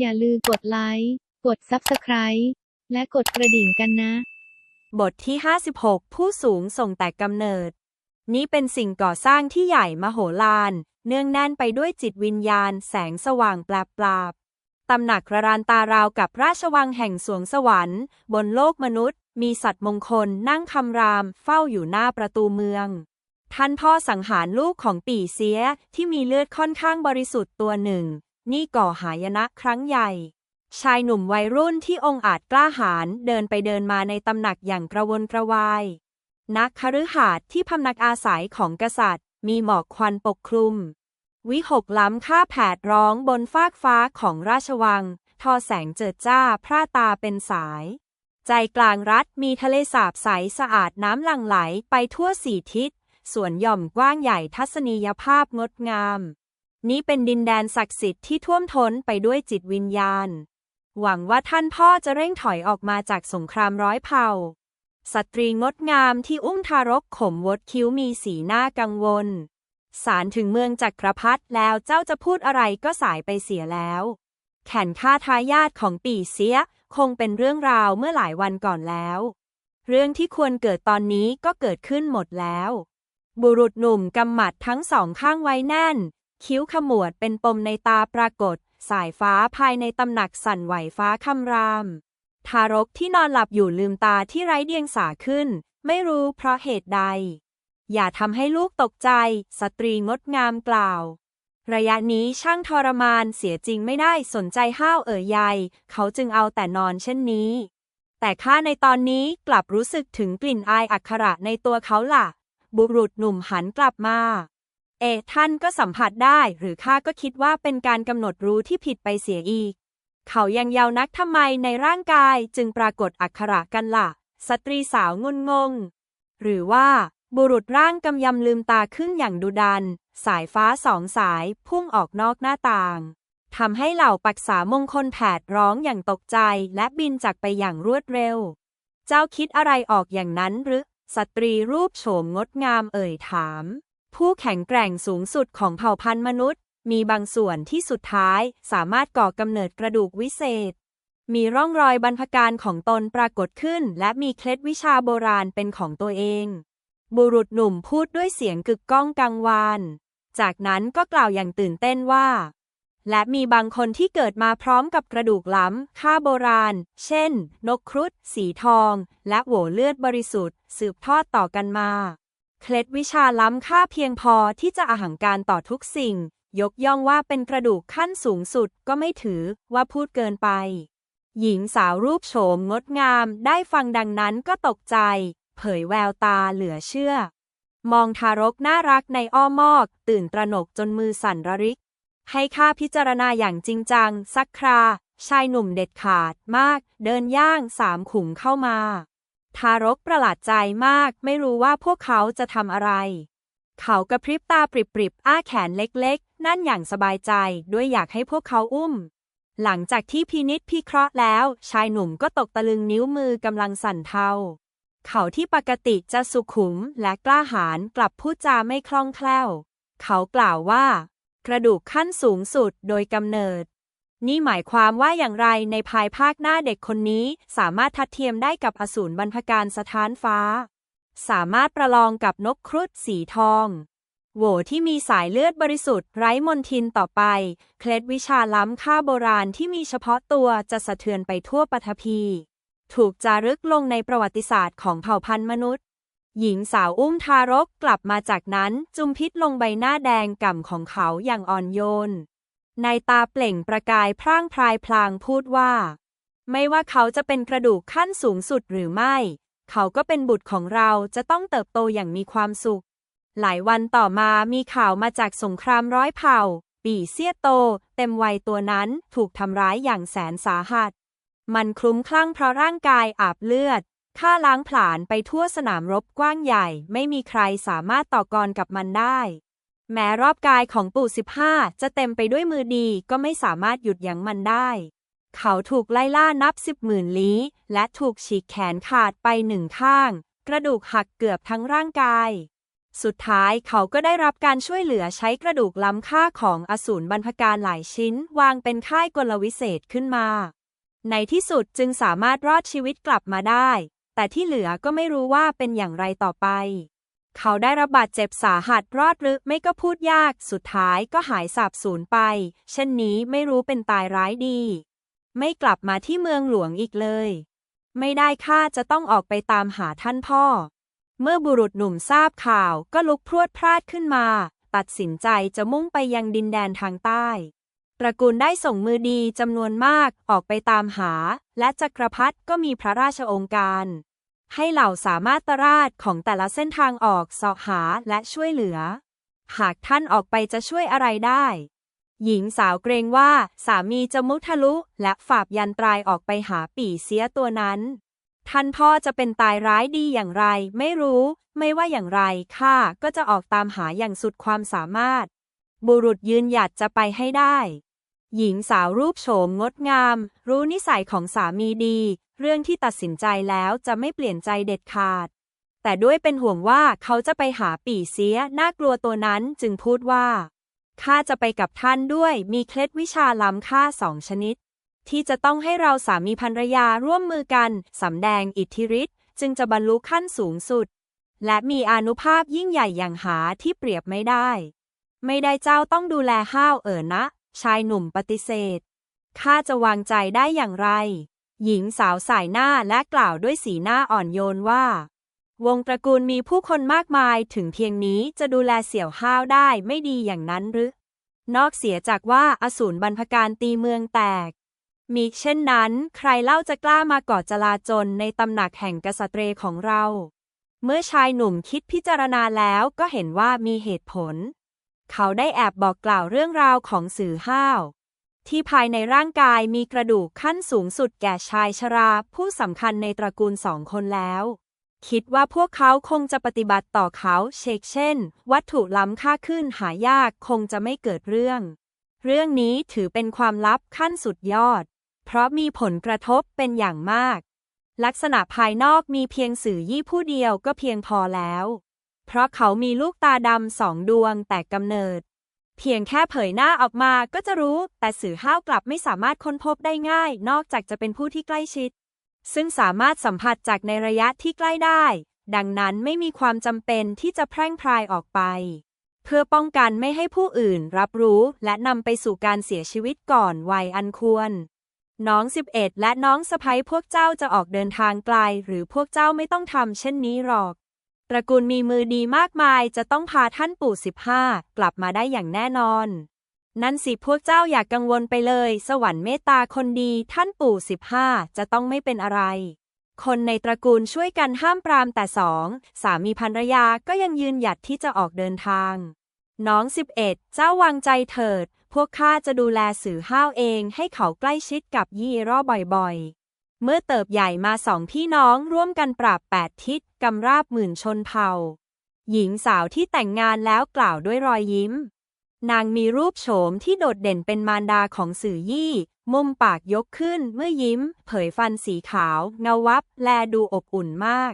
อย่าลืมกดไลค์ กด Subscribe และกดกระดิ่งกันนะ บทที่ 56 ผู้สูงส่งแต่กำเนิด นี้เป็นสิ่งก่อสร้างที่ใหญ่มโหฬาร เนื่องแน่นไปด้วยจิตวิญญาณ แสงสว่างแปลบปราบตำหนักระรานตาราวกับราชวังแห่งสวงสวรรค์ บนโลกมนุษย์ มีสัตว์มงคลนั่งคำราม เฝ้าอยู่หน้าประตูเมือง ท่านพ่อสังหารลูกของปี่เสียที่มีเลือดค่อนข้างบริสุทธิ์ตัวหนึ่ง นี่ก่อหายนะครั้งใหญ่ ชายหนุ่มวัยรุ่นที่องค์อาจกล้าหาญเดินไปเดินมาในตำหนักอย่างกระวนกระวาย นักคฤหาสน์ที่พำนักอาศัยของกษัตริย์ มีหมอกควันปกคลุม วิหกล้ำค่าแผดร้องบนฟากฟ้าของราชวัง ทอแสงเจิดจ้าพร่าตาเป็นสาย ใจกลางรัฐมีทะเลสาบใสสะอาดน้ำหลั่งไหลไปทั่วสี่ทิศส่วนหย่อมกว้างใหญ่ทัศนียภาพงดงาม นี้เป็นดินแดนศักดิ์สิทธิ์ที่ท่วมท้นไปด้วยจิตวิญญาณ หวังว่าท่านพ่อจะเร่งถอยออกมาจากสงครามร้อยเผ่า สตรีงดงามที่อุ้มทารกขมวดคิ้วมีสีหน้ากังวล สารถึงเมืองจักรพรรดิแล้วเจ้าจะพูดอะไรก็สายไปเสียแล้ว แขนฆ่าทายาทของปี่เสียคงเป็นเรื่องราวเมื่อหลายวันก่อนแล้ว เรื่องที่ควรเกิดตอนนี้ก็เกิดขึ้นหมดแล้ว บุรุษหนุ่มกำหมัดทั้งสองข้างไว้แน่น คิ้วขมวดเป็นปมในตาปรากฏ สายฟ้าภายในตำหนักสั่นไหวฟ้าคำราม ทารกที่นอนหลับอยู่ลืมตาที่ไร้เดียงสาขึ้น ไม่รู้เพราะเหตุใด อย่าทำให้ลูกตกใจ สตรีงดงามกล่าว ระยะนี้ช่างทรมานเสียจริงไม่ได้สนใจห้าวเอ่ยใยเขาจึงเอาแต่นอนเช่นนี้ แต่ข้าในตอนนี้กลับรู้สึกถึงกลิ่นอายอักขระในตัวเขาล่ะ บุรุษหนุ่มหันกลับมา เอ ท่านก็สัมผัสได้ หรือข้าก็คิดว่าเป็นการกำหนดรู้ที่ผิดไปเสียอีก เขายังเยาวนักทำไมในร่างกายจึงปรากฏอักขระกันล่ะ สตรีสาวงุนงง หรือว่า บุรุษร่างกำยำลืมตาขึ้นอย่างดุดัน สายฟ้าสองสายพุ่งออกนอกหน้าต่างทำให้เหล่าปักษามงคลแผดร้องอย่างตกใจและบินจากไปอย่างรวดเร็ว เจ้าคิดอะไรออกอย่างนั้นหรือ สตรีรูปโฉมงดงามเอ่ยถาม ผู้แข็งแกร่งสูงสุดของเผ่าพันธุ์มนุษย์ มีบางส่วนที่สุดท้ายสามารถก่อกำเนิดกระดูกวิเศษ มีร่องรอยบรรพการของตนปรากฏขึ้น และมีเคล็ดวิชาโบราณเป็นของตัวเอง บุรุษหนุ่มพูดด้วยเสียงกึกก้องกังวาน จากนั้นก็กล่าวอย่างตื่นเต้นว่า และมีบางคนที่เกิดมาพร้อมกับกระดูกล้ำ ค่าโบราณ เช่น นกครุฑ สีทอง และโหวเลือดบริสุทธิ์ สืบทอดต่อกันมา เคล็ดวิชาล้ำค่าเพียงพอที่จะอหังการต่อทุกสิ่ง ยกย่องว่าเป็นกระดูกขั้นสูงสุดก็ไม่ถือว่าพูดเกินไป หญิงสาวรูปโฉมงดงามได้ฟังดังนั้นก็ตกใจ เผยแววตาเหลือเชื่อ มองทารกน่ารักในอ้อมอก ตื่นตระหนกจนมือสั่นระริก ให้ข้าพิจารณาอย่างจริงจัง สักครา ชายหนุ่มเด็ดขาดมาก เดินย่างสามขุมเข้ามา ทารกประหลาดใจมาก ไม่รู้ว่าพวกเขาจะทำอะไร เขากระพริบตาปริบๆ อ้าแขนเล็กๆ นั่นอย่างสบายใจด้วยอยากให้พวกเขาอุ้ม หลังจากที่พินิษพิเคราะห์แล้ว ชายหนุ่มก็ตกตะลึงนิ้วมือกำลังสั่นเทา เขาที่ปกติจะสุขุมและกล้าหาญกลับพูดจาไม่คล่องแคล่ว เขากล่าวว่า กระดูกขั้นสูงสุดโดยกำเนิด นี่หมายความว่าอย่างไรในภายภาคหน้าเด็กคนนี้ สามารถทัดเทียมได้กับอสูรบรรพการสถานฟ้า สามารถประลองกับนกครุฑสีทอง โหวที่มีสายเลือดบริสุทธิ์ไร้มนทินต่อไป เคล็ดวิชาล้ำค่าโบราณที่มีเฉพาะตัวจะสะเทือนไปทั่วปฐพีถูกจารึกลงในประวัติศาสตร์ของเผ่าพันธุ์มนุษย์ หญิงสาวอุ้มทารกกลับมาจากนั้นจุมพิษลงใบหน้าแดงก่ำของเขาอย่างอ่อนโยน ในตาเปล่งประกายพร่างพรายพลางพูดว่า ไม่ว่าเขาจะเป็นกระดูกขั้นสูงสุดหรือไม่ เขาก็เป็นบุตรของเราจะต้องเติบโตอย่างมีความสุข หลายวันต่อมามีข่าวมาจากสงครามร้อยเผ่า ปี่เซียโต เต็มวัยตัวนั้นถูกทำร้ายอย่างแสนสาหัส มันคลุ้มคลั่งเพราะร่างกายอาบเลือดฆ่าล้างผลาญไปทั่วสนามรบกว้างใหญ่ ไม่มีใครสามารถต่อกรกับมันได้ แม้รอบกายของปู่สิบห้าจะเต็มไปด้วยมือดีก็ไม่สามารถหยุดยั้งมันได้ เขาถูกไล่ล่านับสิบหมื่นลี้ และถูกฉีกแขนขาดไปหนึ่งข้าง กระดูกหักเกือบทั้งร่างกาย สุดท้ายเขาก็ได้รับการช่วยเหลือใช้กระดูกล้ำค่าของอสูรบรรพการหลายชิ้น วางเป็นค่ายกลวิเศษขึ้นมา ในที่สุดจึงสามารถรอดชีวิตกลับมาได้ แต่ที่เหลือก็ไม่รู้ว่าเป็นอย่างไรต่อไป เขาได้รับบาดเจ็บสาหัสรอดหรือไม่ก็พูดยาก สุดท้ายก็หายสาบสูญไป เช่นนี้ไม่รู้เป็นตายร้ายดี ไม่กลับมาที่เมืองหลวงอีกเลย ไม่ได้ข้าจะต้องออกไปตามหาท่านพ่อ เมื่อบุรุษหนุ่มทราบข่าวก็ลุกพรวดพราดขึ้นมา ตัดสินใจจะมุ่งไปยังดินแดนทางใต้ ตระกูลได้ส่งมือดีจำนวนมากออกไปตามหา และจักรพรรดิก็มีพระราชองค์การ ให้เหล่าสามารถตราชของแต่ละเส้นทางออกสาะหาและช่วยเหลือ หากท่านออกไปจะช่วยอะไรได้ หญิงสาวเกรงว่าสามีจะมุทะลุและฝาบยันตรายออกไปหาปี่เสียตัวนั้น ท่านพ่อจะเป็นตายร้ายดีอย่างไร ไม่รู้ ไม่ว่าอย่างไรข้าก็จะออกตามหาอย่างสุดความสามารถ บุรุษยืนหยัดจะไปให้ได้ หญิงสาวรูปโฉมงดงาม รู้นิสัยของสามีดี เรื่องที่ตัดสินใจแล้วจะไม่เปลี่ยนใจเด็ดขาด แต่ด้วยเป็นห่วงว่าเขาจะไปหาปี่เสียน่ากลัวตัวนั้นจึงพูดว่าข้าจะไปกับท่านด้วยมีเคล็ดวิชาล้ำค่าสองชนิด ที่จะต้องให้เราสามีภรรยาร่วมมือกันสำแดงอิทธิฤทธิ์จึงจะบรรลุขั้นสูงสุด และมีอนุภาพยิ่งใหญ่อย่างหาที่เปรียบไม่ได้ ไม่ได้เจ้าต้องดูแลห้าวเอ๋อนะ ชายหนุ่มปฏิเสธ ข้าจะวางใจได้อย่างไร หญิงสาวสายหน้าและกล่าวด้วยสีหน้าอ่อนโยนว่า วงตระกูลมีผู้คนมากมายถึงเพียงนี้จะดูแลเสี่ยวห้าวได้ไม่ดีอย่างนั้นหรือ นอกเสียจากว่าอสูรบรรพการตีเมืองแตกมีเช่นนั้น ใครเล่าจะกล้ามาก่อจลาจลในตำหนักแห่งกษัตริย์ของเรา เมื่อชายหนุ่มคิดพิจารณาแล้วก็เห็นว่ามีเหตุผล เขาได้แอบบอกกล่าวเรื่องราวของสื่อห้าว ที่ภายในร่างกายมีกระดูกขั้นสูงสุดแก่ชายชราผู้สำคัญในตระกูลสองคนแล้ว คิดว่าพวกเขาคงจะปฏิบัติต่อเขาเชกเช่น วัตถุล้ำค่าขึ้นหายากคงจะไม่เกิดเรื่อง เรื่องนี้ถือเป็นความลับขั้นสุดยอด เพราะมีผลกระทบเป็นอย่างมาก ลักษณะภายนอกมีเพียงสื่อยี่ผู้เดียวก็เพียงพอแล้ว เพราะเขามีลูกตาดำสองดวงแต่กำเนิด เพียงแค่เผยหน้าออกมาก็จะรู้ แต่สื่อห้าวกลับไม่สามารถค้นพบได้ง่าย นอกจากจะเป็นผู้ที่ใกล้ชิด ซึ่งสามารถสัมผัสจากในระยะที่ใกล้ได้ ดังนั้นไม่มีความจำเป็นที่จะแพร่งพรายออกไป เพื่อป้องกันไม่ให้ผู้อื่นรับรู้และนำไปสู่การเสียชีวิตก่อนวัยอันควรน้อง 11 และน้องสะพ้ยพวกเจ้าจะออกเดินทางไกล หรือพวกเจ้าไม่ต้องทำเช่นนี้หรอก ตระกูลมีมือดีมากมายจะต้องพาท่านปู่15กลับมาได้อย่างแน่นอน นั่นสิพวกเจ้าอย่ากกังวลไปเลย สวรรค์เมตตาคนดีท่านปู่15จะต้องไม่เป็นอะไร คนในตระกูลช่วยกันห้ามปรามแต่สองสามีภรรยาก็ยังยืนหยัดที่จะออกเดินทาง น้อง11เจ้าวางใจเถิด พวกข้าจะดูแลสื่อห้าวเองให้เขาใกล้ชิดกับยี่ร่อบ่อยๆ เมื่อเติบใหญ่มาสองพี่น้องร่วมกันปราบแปดทิศกำราบหมื่นชนเผ่า หญิงสาวที่แต่งงานแล้วกล่าวด้วยรอยยิ้ม นางมีรูปโฉมที่โดดเด่นเป็นมารดาของสื่อยี่ มุมปากยกขึ้นเมื่อยิ้ม เผยฟันสีขาวเงาวับ แลดูอบอุ่นมาก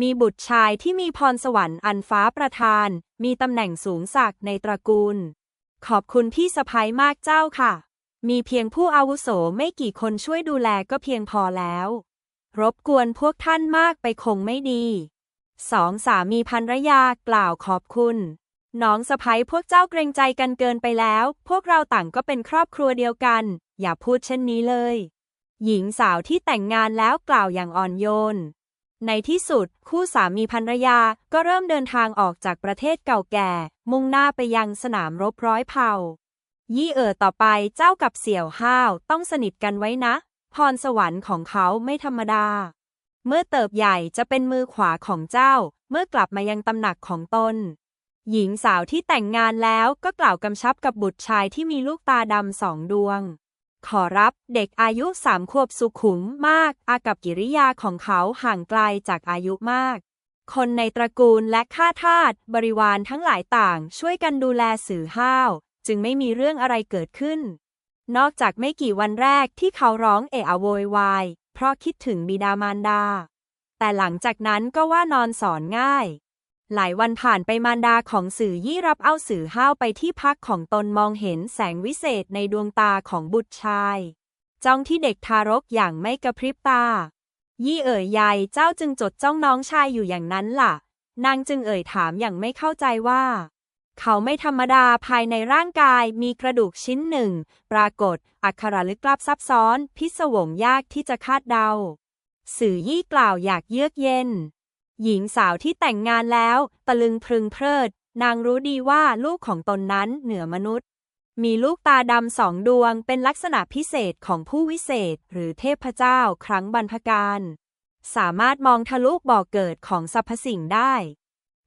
มีบุตรชายที่มีพรสวรรค์อันฟ้าประทาน มีตำแหน่งสูงสักในตระกูล ขอบคุณพี่สะพ้ยมากเจ้าค่ะ มีเพียงผู้อาวุโสไม่กี่คนช่วยดูแลก็เพียงพอแล้ว รบกวนพวกท่านมากไปคงไม่ดี สองสามีภรรยากล่าวขอบคุณ น้องสะพ้ยพวกเจ้าเกรงใจกันเกินไปแล้ว พวกเราต่างก็เป็นครอบครัวเดียวกัน อย่าพูดเช่นนี้เลย หญิงสาวที่แต่งงานแล้วกล่าวอย่างอ่อนโยน ในที่สุด คู่สามีภรรยาก็เริ่มเดินทางออกจากประเทศเก่าแก่ มุ่งหน้าไปยังสนามรบร้อยเผ่า ยี่เอ๋อต่อไปเจ้ากับเสี่ยวห้าวต้องสนิทกันไว้นะ พรสวรรค์ของเขาไม่ธรรมดา เมื่อเติบใหญ่จะเป็นมือขวาของเจ้า เมื่อกลับมายังตำหนักของตน หญิงสาวที่แต่งงานแล้วก็กล่าวกำชับกับบุตรชายที่มีลูกตาดำสองดวง ขอรับเด็กอายุสามขวบสุขุมมาก อากับกิริยาของเขาห่างไกลจากอายุมากคนในตระกูลและข้าทาสบริวารทั้งหลายต่างช่วยกันดูแลสื่อห้าว จึงไม่มีเรื่องอะไรเกิดขึ้น นอกจากไม่กี่วันแรกที่เขาร้องเอะอะโวยวาย เพราะคิดถึงบิดามารดา แต่หลังจากนั้นก็ว่านอนสอนง่าย หลายวันผ่านไปมารดาของสื่อยี่รับเอาสื่อห้าวไปที่พักของตนมองเห็นแสงวิเศษในดวงตาของบุตรชายจ้องที่เด็กทารกอย่างไม่กระพริบตา ยี่เอ๋ยยายเจ้าจึงจดจ้องน้องชายอยู่อย่างนั้นล่ะ นางจึงเอ่ยถามอย่างไม่เข้าใจว่า เขาไม่ธรรมดาภายในร่างกายมีกระดูกชิ้นหนึ่ง ปรากฏ อักขระลึกลับซับซ้อน พิศวงยากที่จะคาดเดา สื่อยี่กล่าวอยากเยือกเย็น หญิงสาวที่แต่งงานแล้ว ตะลึงพรึงเพลิด นางรู้ดีว่าลูกของตนนั้นเหนือมนุษย์ มีลูกตาดำสองดวงเป็นลักษณะพิเศษของผู้วิเศษ หรือเทพเจ้าครั้งบรรพการ สามารถมองทะลุบ่อเกิดของสรรพสิ่งได้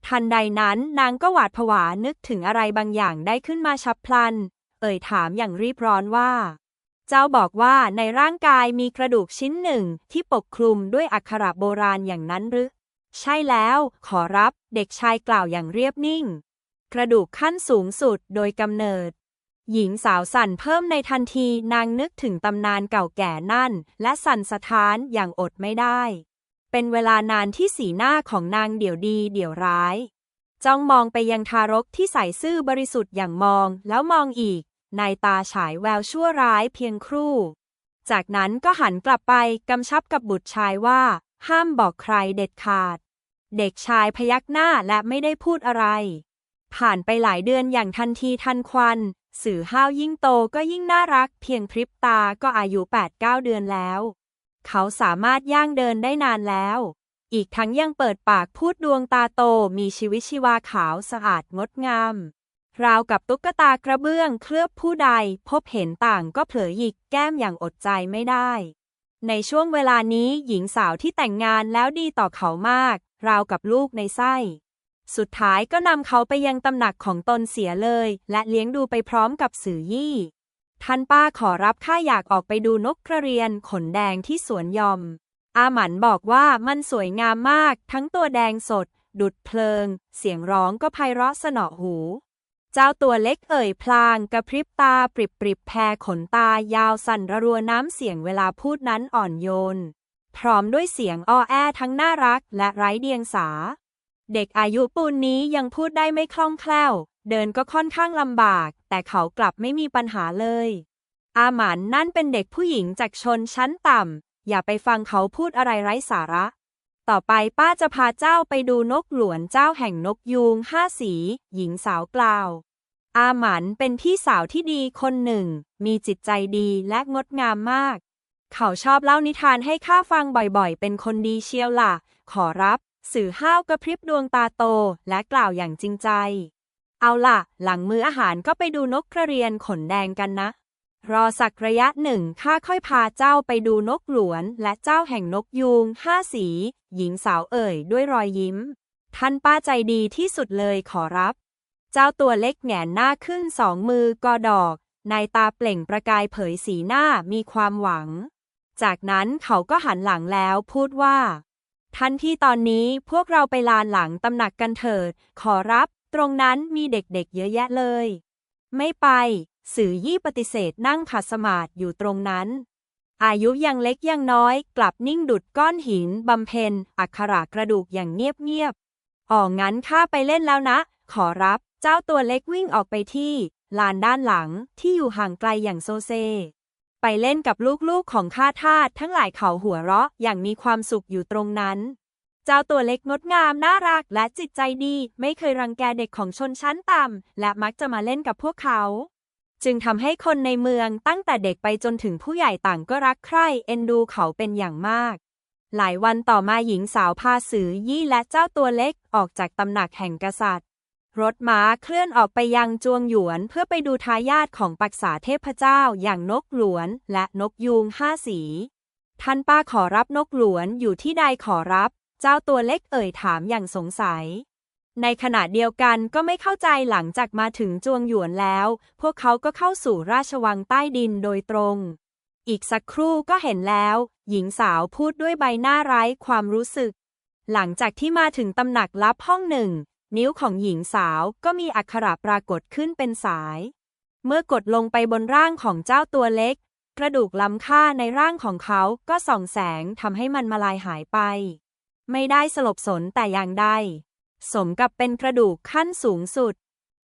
ทันใดนั้นนางก็หวาดผวานึกถึงอะไรบางอย่างได้ขึ้นมาฉับพลัน เอ่ยถามอย่างรีบร้อนว่า เจ้าบอกว่าในร่างกายมีกระดูกชิ้นหนึ่งที่ปกคลุมด้วยอักขระโบราณอย่างนั้นหรือ ใช่แล้ว ขอรับเด็กชายกล่าวอย่างเรียบนิ่ง กระดูกขั้นสูงสุดโดยกำเนิด หญิงสาวสั่นเพิ่มในทันทีนางนึกถึงตำนานเก่าแก่นั่น และสั่นสะท้านอย่างอดไม่ได้ เป็นเวลานานที่สีหน้าของนางเดี่ยวดีเดี่ยวร้าย จ้องมองไปยังทารกที่ใส่ซื่อบริสุทธิ์อย่างมองแล้วมองอีก ในตาฉายแววชั่วร้ายเพียงครู่ จากนั้นก็หันกลับไปกำชับกับบุตรชายว่า ห้ามบอกใครเด็ดขาด เด็กชายพยักหน้าและไม่ได้พูดอะไร ผ่านไปหลายเดือนอย่างทันทีทันควัน สื่อห้าวยิ่งโตก็ยิ่งน่ารัก เพียงพริบตาก็อายุ8-9เดือนแล้ว เขาสามารถย่างเดินได้นานแล้ว อีกทั้งยังเปิดปากพูดดวงตาโตมีชีวิตชีวาขาวสะอาดงดงาม ราวกับตุ๊กตากระเบื้องเคลือบผู้ใดพบเห็นต่างก็เผลอหยิกแก้มอย่างอดใจไม่ได้ ในช่วงเวลานี้หญิงสาวที่แต่งงานแล้วดีต่อเขามาก ราวกับลูกในไส้ สุดท้ายก็นำเขาไปยังตำหนักของตนเสียเลย และเลี้ยงดูไปพร้อมกับสื่อยี่ ท่านป้าขอรับข้าอยากออกไปดูนกกระเรียนขนแดงที่สวนยอม อาหมันบอกว่ามันสวยงามมาก ทั้งตัวแดงสด ดุดเพลิง เสียงร้องก็ไพเราะสนอหู เจ้าตัวเล็กเอ่ยพลางกระพริบตาปริบปริบแพรขนตายาวสั่นระรัวน้ำเสียงเวลาพูดนั้นอ่อนโยน พร้อมด้วยเสียงอ้อแอทั้งน่ารักและไร้เดียงสา เด็กอายุปูนนี้ยังพูดได้ไม่คล่องแคล่ว เดินก็ค่อนข้างลำบาก แต่เขากลับไม่มีปัญหาเลย อาหมันนั่นเป็นเด็กผู้หญิงจากชนชั้นต่ำ อย่าไปฟังเขาพูดอะไรไร้สาระ ต่อไปป้าจะพาเจ้าไปดูนกหลวนเจ้าแห่งนกยูงห้าสี หญิงสาวกล่าว อาหมันเป็นพี่สาวที่ดีคนหนึ่ง มีจิตใจดีและงดงามมาก เขาชอบเล่านิทานให้ข้าฟังบ่อยๆ เป็นคนดีเชียวล่ะ ขอรับ สื่อห้าวกระพริบดวงตาโตและกล่าวอย่างจริงใจ เอาล่ะ หลังมื้ออาหารก็ไปดูนกกระเรียนขนแดงกันนะ รอสักระยะหนึ่งข้าค่อยพาเจ้าไปดูนกหลวน และเจ้าแห่งนกยูงห้าสี หญิงสาวเอ่ยด้วยรอยยิ้ม ท่านป้าใจดีที่สุดเลยขอรับ เจ้าตัวเล็กแหงนหน้าขึ้นสองมือกอดอกนายตาเปล่งประกายเผยสีหน้ามีความหวัง จากนั้นเขาก็หันหลังแล้วพูดว่า ท่านที่ตอนนี้พวกเราไปลานหลังตำหนักกันเถิด ขอรับ ตรงนั้นมีเด็กๆเยอะแยะเลย ไม่ไป สื่อยี่ปฏิเสธนั่งขัดสมาธิอยู่ตรงนั้น อายุยังเล็กยังน้อย กลับนิ่งดุดก้อนหินบำเพ็ญอักขระกระดูกอย่างเงียบๆอ๋องั้นข้าไปเล่นแล้วนะ ขอรับ เจ้าตัวเล็กวิ่งออกไปที่ลานด้านหลังที่อยู่ห่างไกลอย่างโซเซ ไปเล่นกับลูกๆของข้าทาสทั้งหลายเขาหัวเราะอย่างมีความสุขอยู่ตรงนั้น จ้าตัวเล็กงดงามน่ารักและจิตใจดี ไม่เคยรังแกเด็กของชนชั้นต่ำ และมักจะมาเล่นกับพวกเขา จึงทำให้คนในเมืองตั้งแต่เด็กไปจนถึงผู้ใหญ่ต่างก็รักใคร่เอ็นดูเขาเป็นอย่างมาก หลายวันต่อมาหญิงสาวพาสือยี่และเจ้าตัวเล็กออกจากตำหนักแห่งกษัตริย์ รถม้าเคลื่อนออกไปยังจวงหยวนเพื่อไปดูทายาทของปักษาเทพเจ้าอย่างนกหลวนและนกยูงห้าสี ท่านป้าขอรับนกหลวนอยู่ที่ใดขอรับ เจ้าตัวเล็กเอ่ยถามอย่างสงสัย ในขณะเดียวกันก็ไม่เข้าใจหลังจากมาถึงจวงหยวนแล้ว พวกเขาก็เข้าสู่ราชวังใต้ดินโดยตรง อีกสักครู่ก็เห็นแล้ว หญิงสาวพูดด้วยใบหน้าไร้ความรู้สึก หลังจากที่มาถึงตำหนักลับห้องหนึ่ง นิ้วของหญิงสาวก็มีอักขระปรากฏขึ้นเป็นสาย เมื่อกดลงไปบนร่างของเจ้าตัวเล็กกระดูกล้ำค่าในร่างของเขาก็ส่องแสงทำให้มันมาลายหายไป ไม่ได้สลบสนแต่อย่างใด สมกับเป็นกระดูกขั้นสูงสุด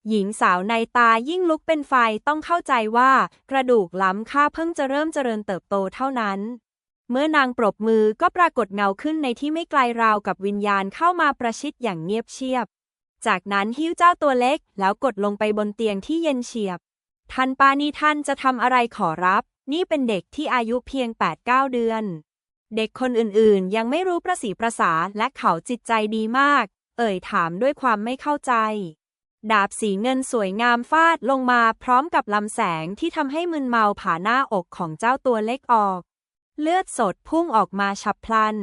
หญิงสาวในตายิ่งลุกเป็นไฟต้องเข้าใจว่า กระดูกล้ำค่าเพิ่งจะเริ่มเจริญเติบโตเท่านั้น เมื่อนางปรบมือก็ปรากฏเงาขึ้นในที่ไม่ไกลราวกับวิญญาณเข้ามาประชิดอย่างเงียบเชียบ จากนั้นหิ้วเจ้าตัวเล็กแล้วกดลงไปบนเตียงที่เย็นเฉียบ ท่านปานีท่านจะทำอะไรขอรับ นี่เป็นเด็กที่อายุเพียง8-9เดือน เด็กคนอื่นๆ ยังไม่รู้ประสีประสาและเขาจิตใจดีมาก เอ่ยถามด้วยความไม่เข้าใจ ดาบสีเงินสวยงามฟาดลงมาพร้อมกับลำแสงที่ทำให้มึนเมาผ่าหน้าอกของเจ้าตัวเล็กออก เลือดสดพุ่งออกมาฉับพลัน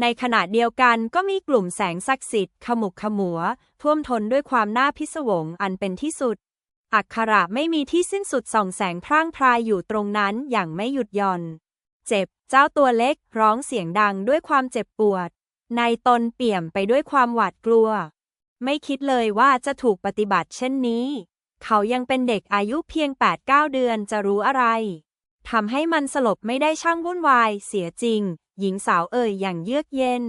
ในขณะเดียวกันก็มีกลุ่มแสงศักดิ์สิทธิ์ขมุกขมัว ท่วมท้นด้วยความน่าพิศวงอันเป็นที่สุด อักขระไม่มีที่สิ้นสุดส่องแสงพร่างพรายอยู่ตรงนั้นอย่างไม่หยุดหย่อน เจ็บ เจ้าตัวเล็กร้องเสียงดังด้วยความเจ็บปวด ในตนเปี่ยมไปด้วยความหวาดกลัว ไม่คิดเลยว่าจะถูกปฏิบัติเช่นนี้ เขายังเป็นเด็กอายุเพียง 8-9 เดือนจะรู้อะไรทำให้มันสลบไม่ได้ช่างวุ่นวาย เสียจริง หญิงสาวเอ่ยอย่างเยือกเย็น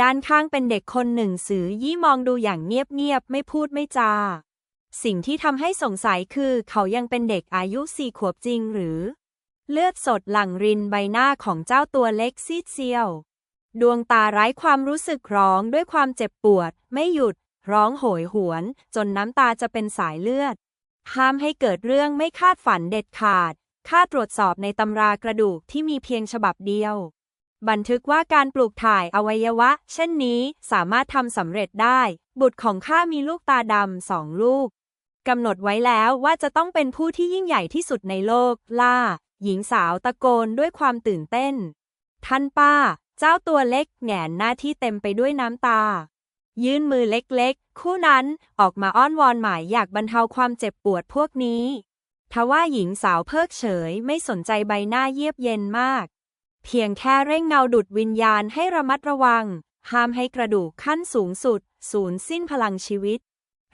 ด้านข้างเป็นเด็กคนหนึ่งสือยี่มองดูอย่างเงียบๆไม่พูดไม่จา สิ่งที่ทำให้สงสัยคือ เขายังเป็นเด็กอายุสี่ขวบจริงหรือ เลือดสดหลั่งรินใบหน้าของเจ้าตัวเล็กซีดเซียว ดวงตาไร้ความรู้สึกร้องด้วยความเจ็บปวด ไม่หยุด ร้องโหยหวน จนน้ำตาจะเป็นสายเลือด ห้ามให้เกิดเรื่องไม่คาดฝันเด็ดขาด ค่าตรวจสอบในตำรากระดูกที่มีเพียงฉบับเดียว บันทึกว่าการปลูกถ่ายอวัยวะ เช่นนี้สามารถทำสำเร็จได้ บุตรของข้ามีลูกตาดำสองลูกกำหนดไว้แล้วว่าจะต้องเป็นผู้ที่ยิ่งใหญ่ที่สุดในโลก ล่า หญิงสาวตะโกนด้วยความตื่นเต้น ท่านป้า เจ้าตัวเล็กแหงนหน้าที่เต็มไปด้วยน้ำตา ยื่นมือเล็กๆ คู่นั้นออกมาอ้อนวอนหมายอยากบรรเทาความเจ็บปวดพวกนี้ทว่าหญิงสาวเพิกเฉยไม่สนใจใบหน้าเยียบเย็นมาก เพียงแค่เร่งเงาดุดวิญญาณให้ระมัดระวัง ห้ามให้กระดูกขั้นสูงสุด สูญสิ้นพลังชีวิต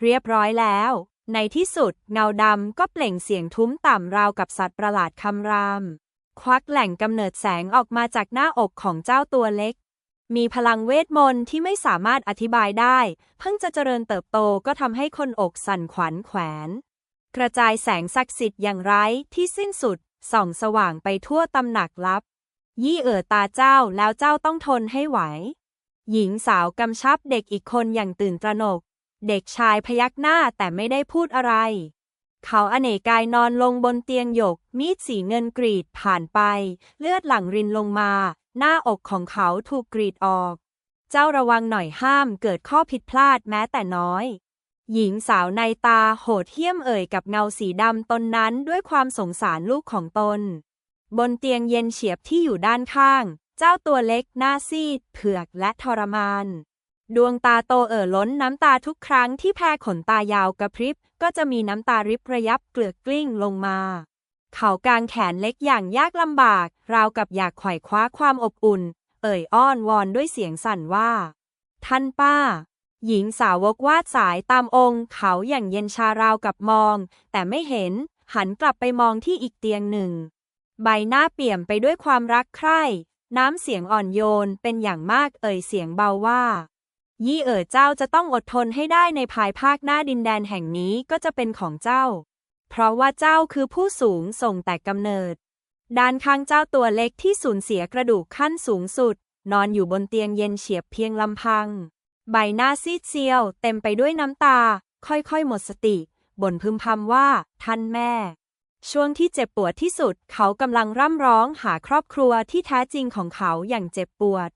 เรียบร้อยแล้ว ในที่สุดเงาดำก็เปล่งเสียงทุ้มต่ำราวกับสัตว์ประหลาดคำราม ควักแหล่งกำเนิดแสงออกมาจากหน้าอกของเจ้าตัวเล็ก มีพลังเวทมนต์ที่ไม่สามารถอธิบายได้ เพิ่งจะเจริญเติบโตก็ทำให้คนอกสั่นขวัญแขวน กระจายแสงศักดิ์สิทธิ์อย่างไร้ที่สิ้นสุด ส่องสว่างไปทั่วตำหนักลับ ยี่เอ๋อตาเจ้าแล้วเจ้าต้องทนให้ไหว หญิงสาวกำชับเด็กอีกคนอย่างตื่นตระหนก เด็กชายพยักหน้าแต่ไม่ได้พูดอะไร เขาอเนกายนอนลงบนเตียงหยก มีดสีเงินกรีดผ่านไป เลือดหลั่งรินลงมา หน้าอกของเขาถูกกรีดออก เจ้าระวังหน่อยห้ามเกิดข้อผิดพลาดแม้แต่น้อย หญิงสาวในตาโหดเหี้ยมเอ่ยกับเงาสีดำตนนั้นด้วยความสงสารลูกของตน บนเตียงเย็นเฉียบที่อยู่ด้านข้าง เจ้าตัวเล็กหน้าซีด เผือกและทรมาน ดวงตาโตเอ่อล้นน้ำตาทุกครั้งที่แพรขนตายาวกระพริบ ก็จะมีน้ำตาริบระยับเกลือกกลิ้งลงมา เขากางแขนเล็กอย่างยากลำบาก ราวกับอยากไขว่คว้าความอบอุ่น เอ่ยอ้อนวอนด้วยเสียงสั่นว่า ท่านป้า หญิงสาวกวาดสายตามองค์เขาอย่างเย็นชาราวกับมอง แต่ไม่เห็น หันกลับไปมองที่อีกเตียงหนึ่ง ใบหน้าเปี่ยมไปด้วยความรักใคร่ น้ำเสียงอ่อนโยนเป็นอย่างมากเอ่ยเสียงเบาว่า ยี่เอ๋อเจ้าจะต้องอดทนให้ได้ในภายภาคหน้าดินแดนแห่งนี้ก็จะเป็นของเจ้า เพราะว่าเจ้าคือผู้สูงส่งแต่กำเนิด ด้านข้างเจ้าตัวเล็กที่สูญเสียกระดูกขั้นสูงสุด นอนอยู่บนเตียงเย็นเฉียบเพียงลำพัง ใบหน้าซีดเซียว เต็มไปด้วยน้ำตา ค่อยๆ หมดสติบ่นพึมพำว่า ท่านแม่ ช่วงที่เจ็บปวดที่สุด เขากำลังร่ำร้องหาครอบครัวที่แท้จริงของเขาอย่างเจ็บปวด